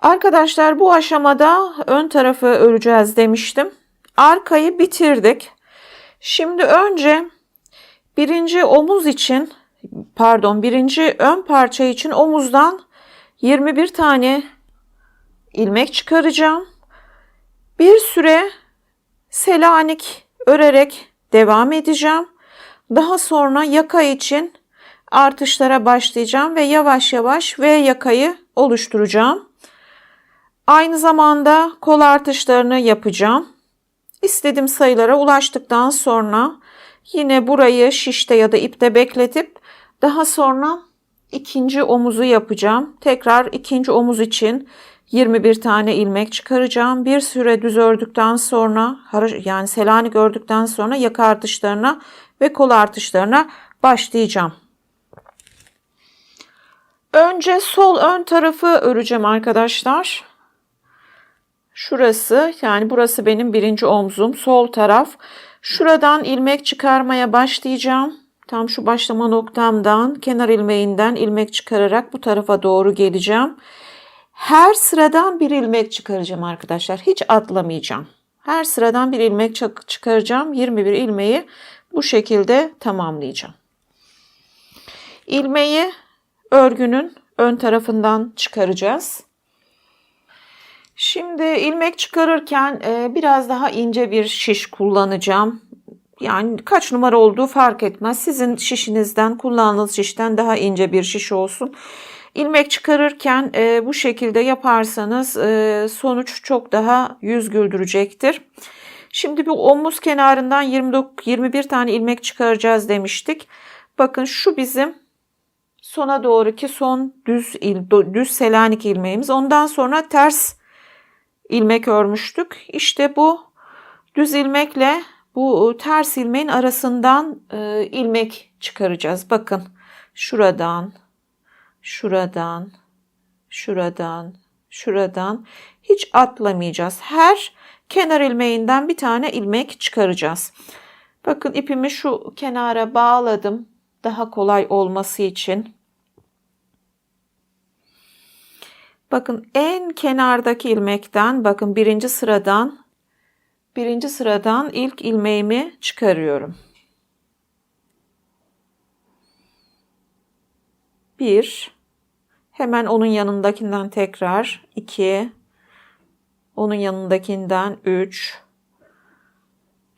Arkadaşlar bu aşamada ön tarafı öreceğiz demiştim. Arkayı bitirdik. Şimdi önce birinci omuz için pardon birinci ön parça için omuzdan 21 tane ilmek çıkaracağım. Bir süre Selanik örerek devam edeceğim. Daha sonra yaka için artışlara başlayacağım ve yavaş yavaş V yakayı oluşturacağım. Aynı zamanda kol artışlarını yapacağım. İstediğim sayılara ulaştıktan sonra yine burayı şişte ya da ipte bekletip daha sonra ikinci omuzu yapacağım. Tekrar ikinci omuz için 21 tane ilmek çıkaracağım. Bir süre düz ördükten sonra yani Selanik ördükten sonra yaka artışlarına ve kol artışlarına başlayacağım. Önce sol ön tarafı öreceğim arkadaşlar. Şurası yani burası benim birinci omzum sol taraf. Şuradan ilmek çıkarmaya başlayacağım. Tam şu başlama noktamdan kenar ilmeğinden ilmek çıkararak bu tarafa doğru geleceğim. Her sıradan bir ilmek çıkaracağım arkadaşlar. Hiç atlamayacağım. Her sıradan bir ilmek çıkaracağım. 21 ilmeği bu şekilde tamamlayacağım. İlmeği örgünün ön tarafından çıkaracağız. Şimdi ilmek çıkarırken e, biraz daha ince bir şiş kullanacağım. Yani kaç numara olduğu fark etmez. Sizin şişinizden, kullandığınız şişten daha ince bir şiş olsun. İlmek çıkarırken e, bu şekilde yaparsanız e, sonuç çok daha yüz güldürecektir. Şimdi bu omuz kenarından 29, 21 tane ilmek çıkaracağız demiştik. Bakın şu bizim sona doğruki son düz düz selanik ilmeğimiz. Ondan sonra ters ilmek örmüştük. İşte bu düz ilmekle bu ters ilmeğin arasından e, ilmek çıkaracağız. Bakın şuradan, şuradan, şuradan, şuradan hiç atlamayacağız. Her kenar ilmeğinden bir tane ilmek çıkaracağız. Bakın ipimi şu kenara bağladım. Daha kolay olması için. Bakın en kenardaki ilmekten bakın birinci sıradan birinci sıradan ilk ilmeğimi çıkarıyorum. Bir, hemen onun yanındakinden tekrar iki, onun yanındakinden üç,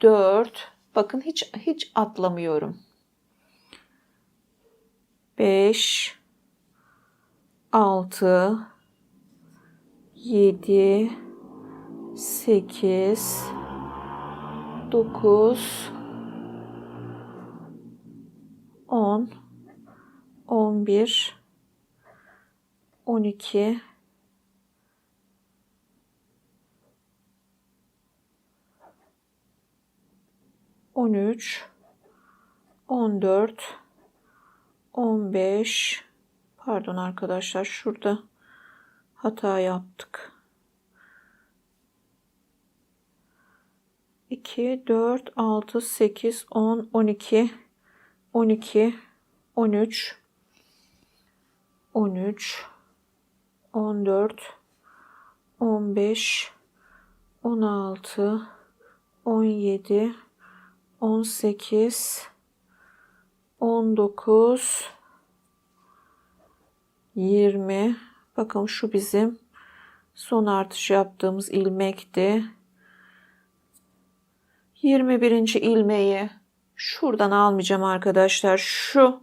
dört. Bakın hiç hiç atlamıyorum. Beş, altı, 7 8 9 10 11 12 13 14 15 pardon arkadaşlar şurada hata yaptık. 2, 4, 6, 8, 10, 12, 12, 13, 13, 14, 15, 16, 17, 18, 19, 20, Bakın şu bizim son artış yaptığımız ilmekti. 21. ilmeği şuradan almayacağım arkadaşlar. Şu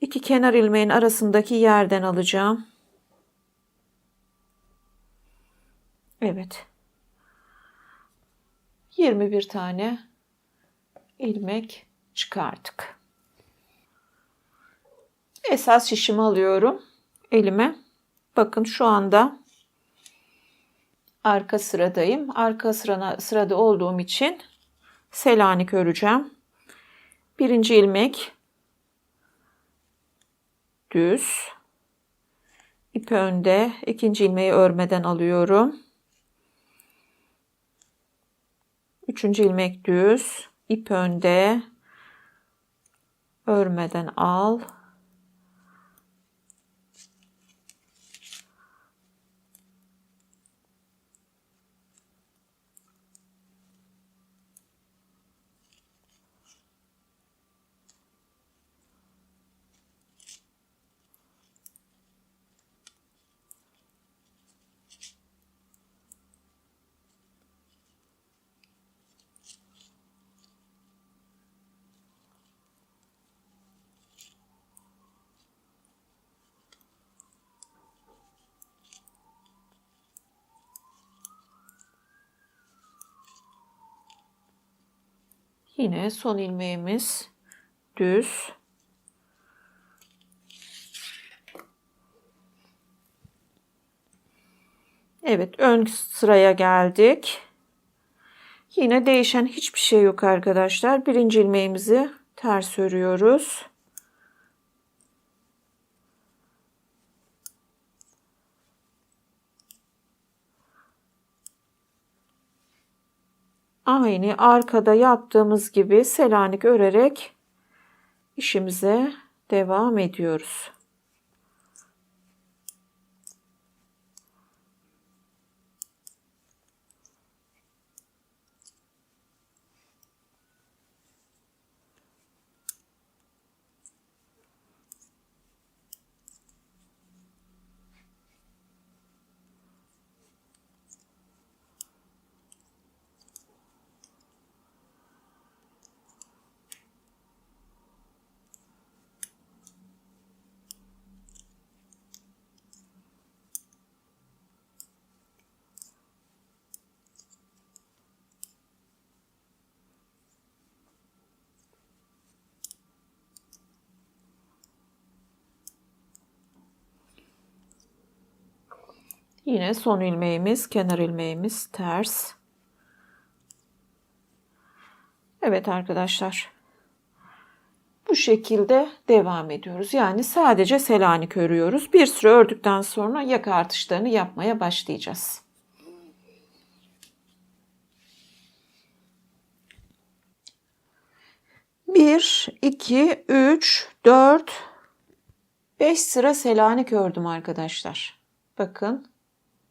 iki kenar ilmeğin arasındaki yerden alacağım. Evet. 21 tane ilmek çıkarttık. Esas şişimi alıyorum elime. Bakın şu anda arka sıradayım. Arka sırana, sırada olduğum için Selanik öreceğim. Birinci ilmek düz. ip önde. ikinci ilmeği örmeden alıyorum. Üçüncü ilmek düz. ip önde. Örmeden al. Yine son ilmeğimiz düz. Evet ön sıraya geldik. Yine değişen hiçbir şey yok arkadaşlar. Birinci ilmeğimizi ters örüyoruz. Aynı arkada yaptığımız gibi selanik örerek işimize devam ediyoruz. Yine son ilmeğimiz, kenar ilmeğimiz ters. Evet arkadaşlar. Bu şekilde devam ediyoruz. Yani sadece selanik örüyoruz. Bir süre ördükten sonra yaka artışlarını yapmaya başlayacağız. Bir, iki, üç, dört, beş sıra selanik ördüm arkadaşlar. Bakın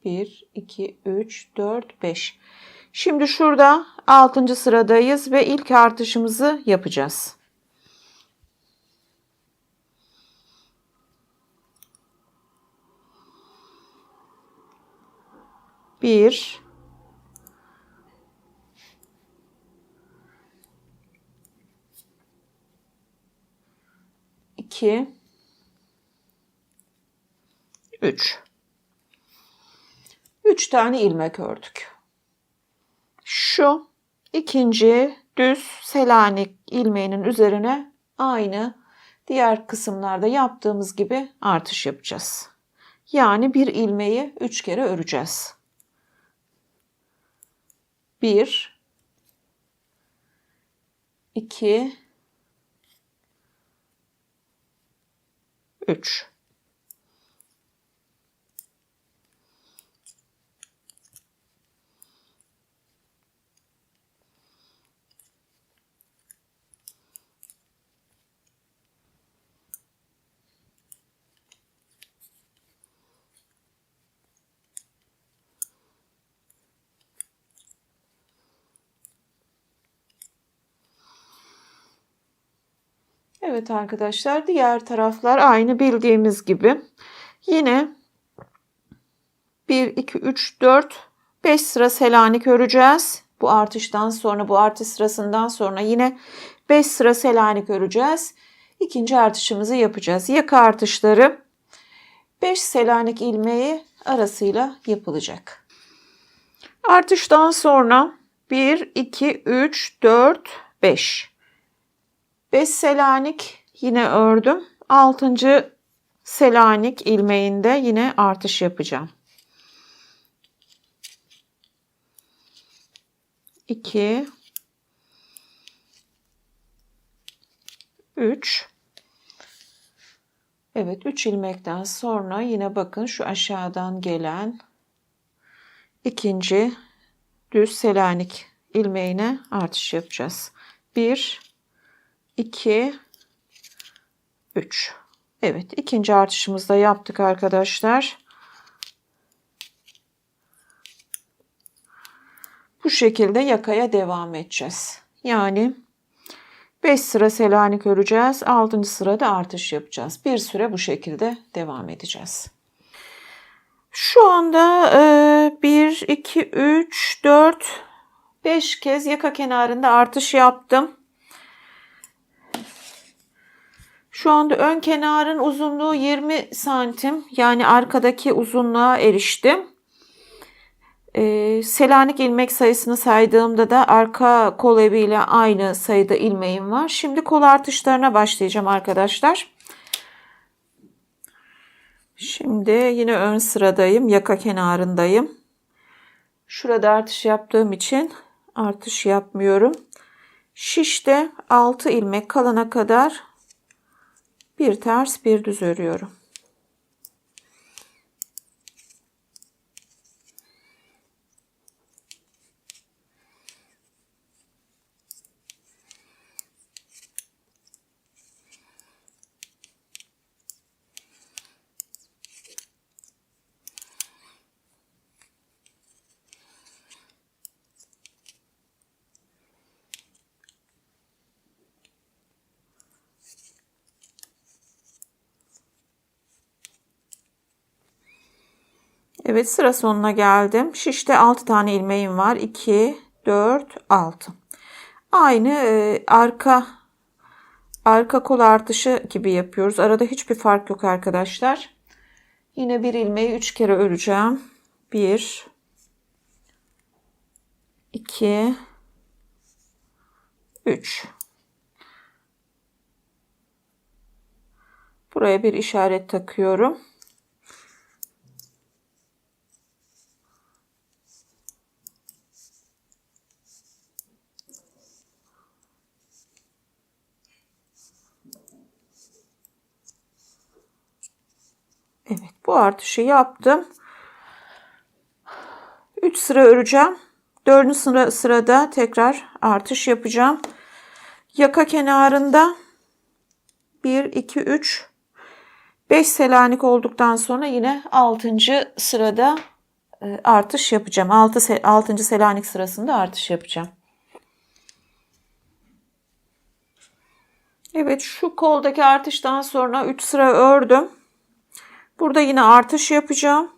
1, 2, 3, 4, 5. Şimdi şurada 6. sıradayız ve ilk artışımızı yapacağız. Bir, iki, üç. 3 tane ilmek ördük. Şu ikinci düz selanik ilmeğinin üzerine aynı diğer kısımlarda yaptığımız gibi artış yapacağız. Yani bir ilmeği 3 kere öreceğiz. 1 2 3 Evet arkadaşlar diğer taraflar aynı bildiğimiz gibi. Yine 1, 2, 3, 4, 5 sıra selanik öreceğiz. Bu artıştan sonra bu artış sırasından sonra yine 5 sıra selanik öreceğiz. İkinci artışımızı yapacağız. Yaka artışları 5 selanik ilmeği arasıyla yapılacak. Artıştan sonra 1, 2, 3, 4, 5. 5 selanik yine ördüm. 6. selanik ilmeğinde yine artış yapacağım. 2 3 Evet 3 ilmekten sonra yine bakın şu aşağıdan gelen ikinci düz selanik ilmeğine artış yapacağız. 1 2 3 Evet ikinci artışımızı da yaptık arkadaşlar. Bu şekilde yakaya devam edeceğiz. Yani 5 sıra selanik öreceğiz. 6. sırada artış yapacağız. Bir süre bu şekilde devam edeceğiz. Şu anda 1, 2, 3, 4, 5 kez yaka kenarında artış yaptım. Şu anda ön kenarın uzunluğu 20 santim. Yani arkadaki uzunluğa eriştim. Ee, Selanik ilmek sayısını saydığımda da arka kol eviyle aynı sayıda ilmeğim var. Şimdi kol artışlarına başlayacağım arkadaşlar. Şimdi yine ön sıradayım. Yaka kenarındayım. Şurada artış yaptığım için artış yapmıyorum. Şişte 6 ilmek kalana kadar bir ters bir düz örüyorum. Evet sıra sonuna geldim. Şişte 6 tane ilmeğim var. 2, 4, 6. Aynı e, arka arka kol artışı gibi yapıyoruz. Arada hiçbir fark yok arkadaşlar. Yine bir ilmeği 3 kere öreceğim. 1 2 3 Buraya bir işaret takıyorum. Evet bu artışı yaptım. 3 sıra öreceğim. 4. sıra, sırada tekrar artış yapacağım. Yaka kenarında 1, 2, 3, 5 selanik olduktan sonra yine 6. sırada e, artış yapacağım. 6, 6. selanik sırasında artış yapacağım. Evet şu koldaki artıştan sonra 3 sıra ördüm. Burada yine artış yapacağım.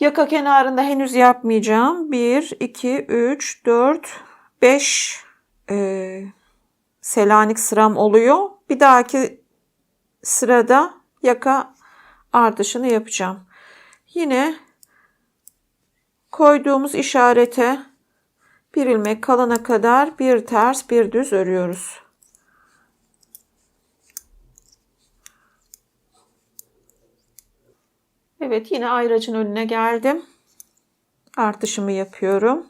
Yaka kenarında henüz yapmayacağım. 1, 2, 3, 4, 5 e, selanik sıram oluyor. Bir dahaki sırada yaka artışını yapacağım. Yine koyduğumuz işarete bir ilmek kalana kadar bir ters bir düz örüyoruz. Evet yine ayracın önüne geldim. Artışımı yapıyorum.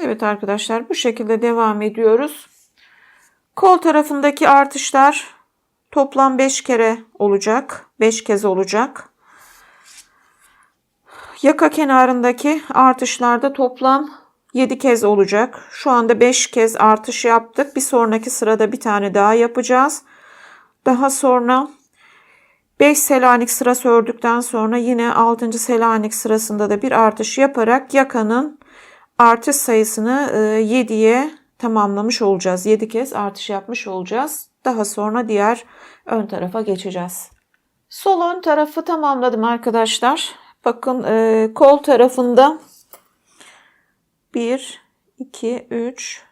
Evet arkadaşlar bu şekilde devam ediyoruz. Kol tarafındaki artışlar toplam 5 kere olacak. 5 kez olacak. Yaka kenarındaki artışlarda toplam 7 kez olacak. Şu anda 5 kez artış yaptık. Bir sonraki sırada bir tane daha yapacağız. Daha sonra 5 selanik sırası ördükten sonra yine 6. selanik sırasında da bir artış yaparak yakanın artış sayısını 7'ye tamamlamış olacağız. 7 kez artış yapmış olacağız. Daha sonra diğer ön tarafa geçeceğiz. Sol ön tarafı tamamladım arkadaşlar. Bakın e, kol tarafında 1, 2, 3,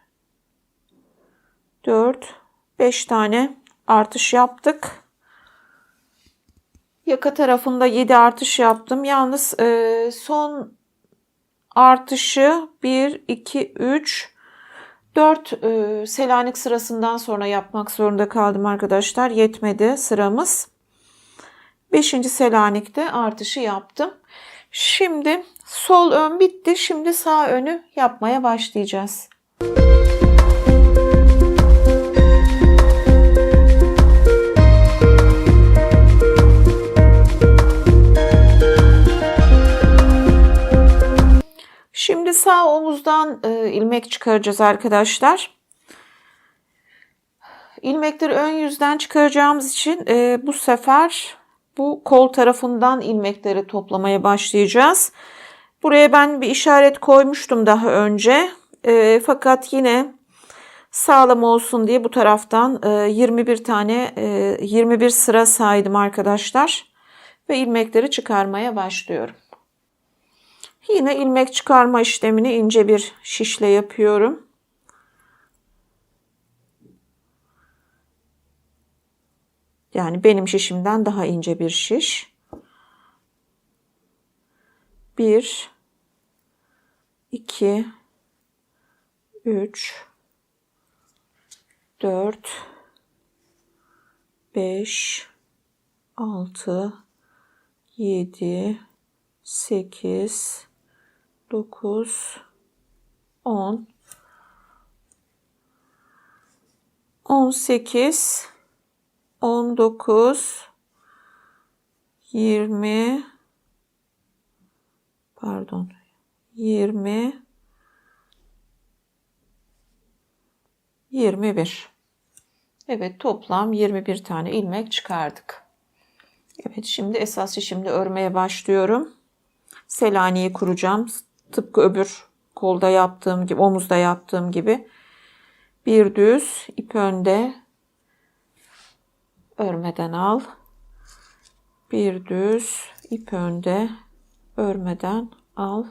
4, 5 tane artış yaptık. Yaka tarafında 7 artış yaptım. Yalnız e, son artışı 1, 2, 3, 4 e, Selanik sırasından sonra yapmak zorunda kaldım arkadaşlar. Yetmedi sıramız. 5. Selanik'te artışı yaptım. Şimdi sol ön bitti. Şimdi sağ önü yapmaya başlayacağız. Şimdi sağ omuzdan e, ilmek çıkaracağız arkadaşlar. İlmekleri ön yüzden çıkaracağımız için e, bu sefer bu kol tarafından ilmekleri toplamaya başlayacağız. Buraya ben bir işaret koymuştum daha önce. E, fakat yine sağlam olsun diye bu taraftan e, 21 tane e, 21 sıra saydım arkadaşlar ve ilmekleri çıkarmaya başlıyorum. Yine ilmek çıkarma işlemini ince bir şişle yapıyorum. Yani benim şişimden daha ince bir şiş. 1 2 3 4 5 6 7 8 9 10 18 19 20 pardon 20 21 Evet toplam 21 tane ilmek çıkardık. Evet şimdi esas şimdi örmeye başlıyorum. Selanik'i kuracağım. Tıpkı öbür kolda yaptığım gibi, omuzda yaptığım gibi. Bir düz ip önde örmeden al. Bir düz ip önde örmeden al.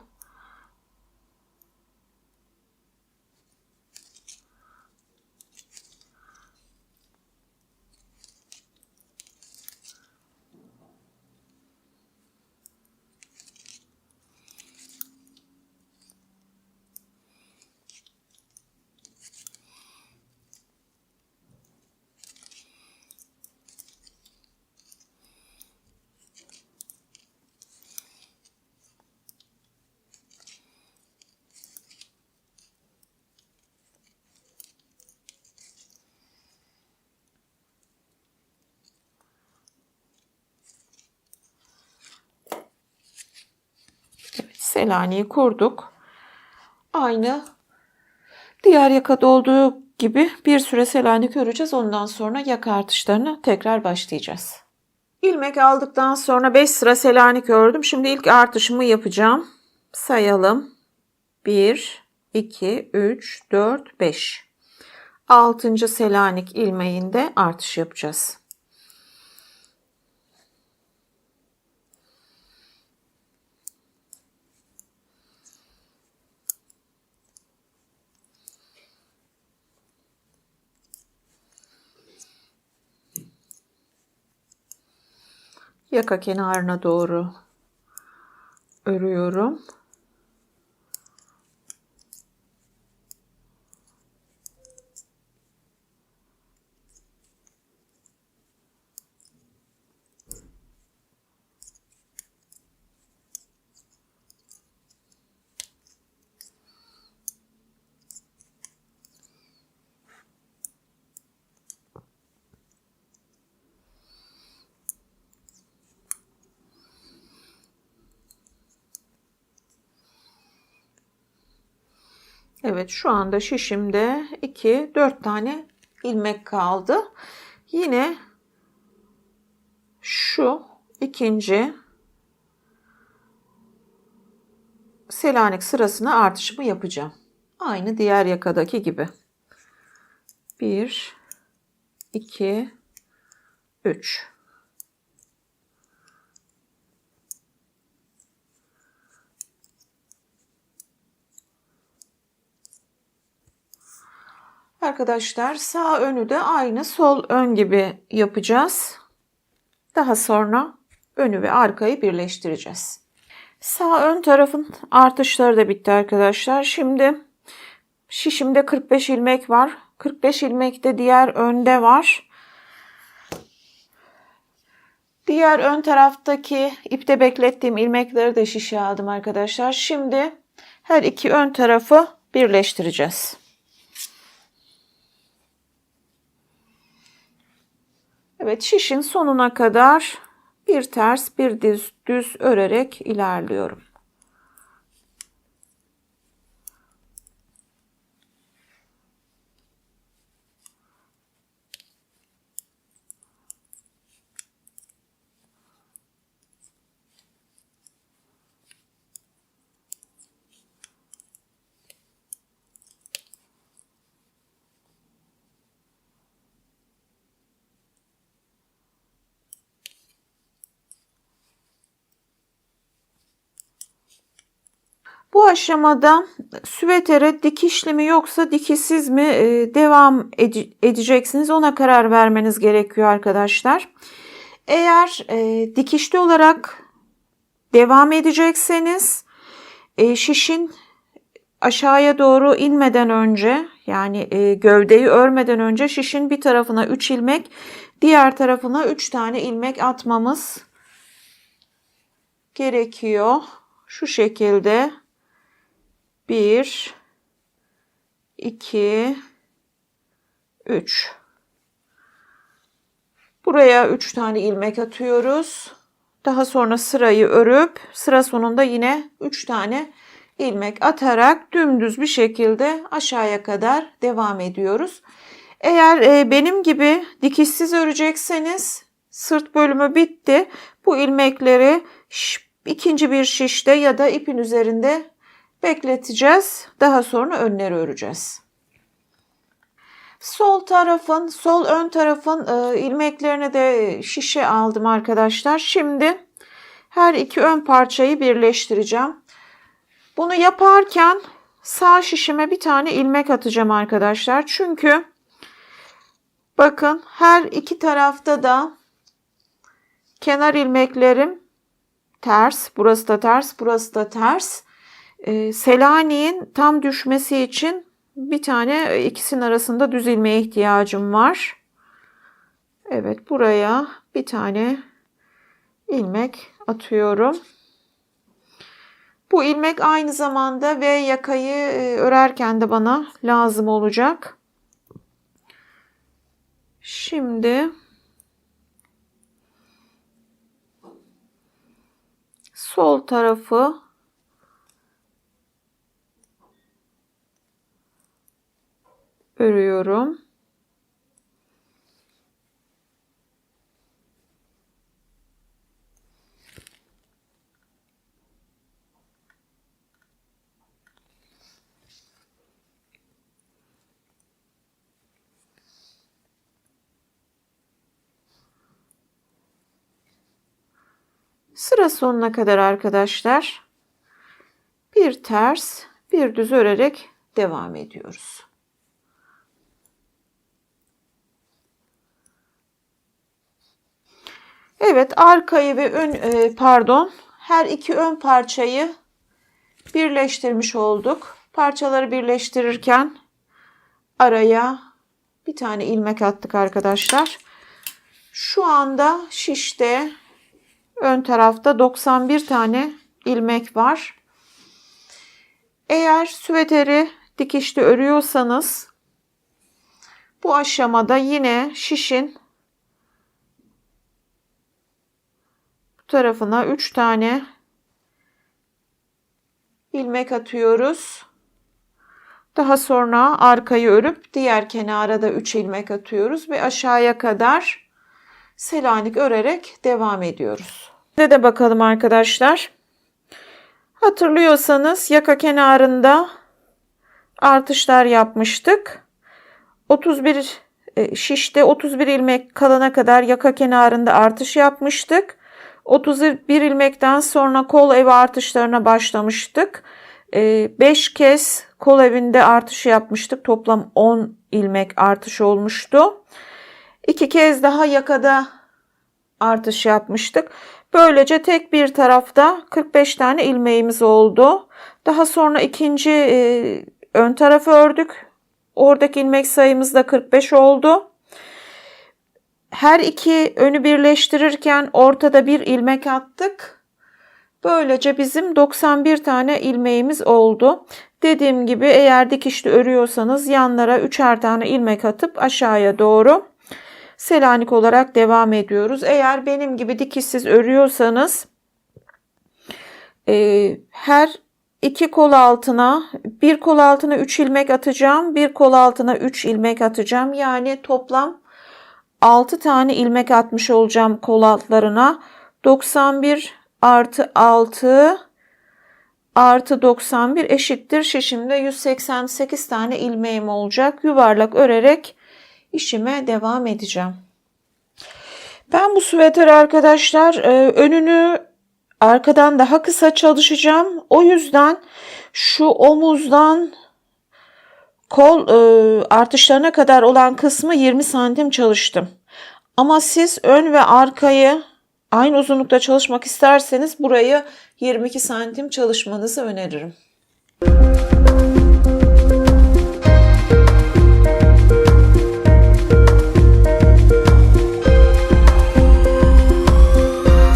Evet, Selanik'i kurduk. Aynı diğer yakada olduğu gibi bir süre Selanik öreceğiz. Ondan sonra yaka artışlarına tekrar başlayacağız. İlmek aldıktan sonra 5 sıra Selanik ördüm. Şimdi ilk artışımı yapacağım. Sayalım. 1, 2, 3, 4, 5. 6. Selanik ilmeğinde artış yapacağız. Yaka kenarına doğru örüyorum. Evet şu anda şişimde 2 4 tane ilmek kaldı. Yine şu ikinci Selanik sırasına artışımı yapacağım. Aynı diğer yakadaki gibi. 1 2 3 Arkadaşlar sağ önü de aynı sol ön gibi yapacağız. Daha sonra önü ve arkayı birleştireceğiz. Sağ ön tarafın artışları da bitti arkadaşlar. Şimdi şişimde 45 ilmek var. 45 ilmek de diğer önde var. Diğer ön taraftaki ipte beklettiğim ilmekleri de şişe aldım arkadaşlar. Şimdi her iki ön tarafı birleştireceğiz. Evet şişin sonuna kadar bir ters bir düz, düz örerek ilerliyorum. Bu aşamada süvetere dikişli mi yoksa dikişsiz mi e, devam ede- edeceksiniz ona karar vermeniz gerekiyor arkadaşlar. Eğer e, dikişli olarak devam edecekseniz e, şişin aşağıya doğru inmeden önce yani gövdeyi örmeden önce şişin bir tarafına 3 ilmek diğer tarafına 3 tane ilmek atmamız gerekiyor. Şu şekilde 1 2 3 Buraya 3 tane ilmek atıyoruz. Daha sonra sırayı örüp sıra sonunda yine 3 tane ilmek atarak dümdüz bir şekilde aşağıya kadar devam ediyoruz. Eğer e, benim gibi dikişsiz örecekseniz sırt bölümü bitti. Bu ilmekleri ikinci bir şişte ya da ipin üzerinde bekleteceğiz. Daha sonra önleri öreceğiz. Sol tarafın, sol ön tarafın e, ilmeklerini de şişe aldım arkadaşlar. Şimdi her iki ön parçayı birleştireceğim. Bunu yaparken sağ şişime bir tane ilmek atacağım arkadaşlar. Çünkü bakın her iki tarafta da kenar ilmeklerim ters. Burası da ters, burası da ters. Ee, Selanik'in tam düşmesi için bir tane ikisinin arasında düz ihtiyacım var. Evet buraya bir tane ilmek atıyorum. Bu ilmek aynı zamanda ve yakayı e, örerken de bana lazım olacak. Şimdi sol tarafı örüyorum. Sıra sonuna kadar arkadaşlar bir ters bir düz örerek devam ediyoruz. Evet arkayı ve ön e, pardon her iki ön parçayı birleştirmiş olduk. Parçaları birleştirirken araya bir tane ilmek attık arkadaşlar. Şu anda şişte ön tarafta 91 tane ilmek var. Eğer süveteri dikişli örüyorsanız bu aşamada yine şişin tarafına 3 tane ilmek atıyoruz. Daha sonra arkayı örüp diğer kenara da 3 ilmek atıyoruz ve aşağıya kadar Selanik örerek devam ediyoruz. Ne de bakalım arkadaşlar. Hatırlıyorsanız yaka kenarında artışlar yapmıştık. 31 e, şişte 31 ilmek kalana kadar yaka kenarında artış yapmıştık. 31 ilmekten sonra kol evi artışlarına başlamıştık. 5 kez kol evinde artış yapmıştık. Toplam 10 ilmek artış olmuştu. 2 kez daha yakada artış yapmıştık. Böylece tek bir tarafta 45 tane ilmeğimiz oldu. Daha sonra ikinci e, ön tarafı ördük. Oradaki ilmek sayımız da 45 oldu. Her iki önü birleştirirken ortada bir ilmek attık. Böylece bizim 91 tane ilmeğimiz oldu. Dediğim gibi eğer dikişli örüyorsanız yanlara üçer tane ilmek atıp aşağıya doğru Selanik olarak devam ediyoruz. Eğer benim gibi dikişsiz örüyorsanız e, her iki kol altına bir kol altına 3 ilmek atacağım. Bir kol altına 3 ilmek atacağım. Yani toplam 6 tane ilmek atmış olacağım kol altlarına. 91 artı 6 artı 91 eşittir. Şişimde 188 tane ilmeğim olacak. Yuvarlak örerek işime devam edeceğim. Ben bu süveter arkadaşlar e, önünü arkadan daha kısa çalışacağım. O yüzden şu omuzdan kol e, artışlarına kadar olan kısmı 20 santim çalıştım. Ama siz ön ve arkayı aynı uzunlukta çalışmak isterseniz burayı 22 santim çalışmanızı öneririm.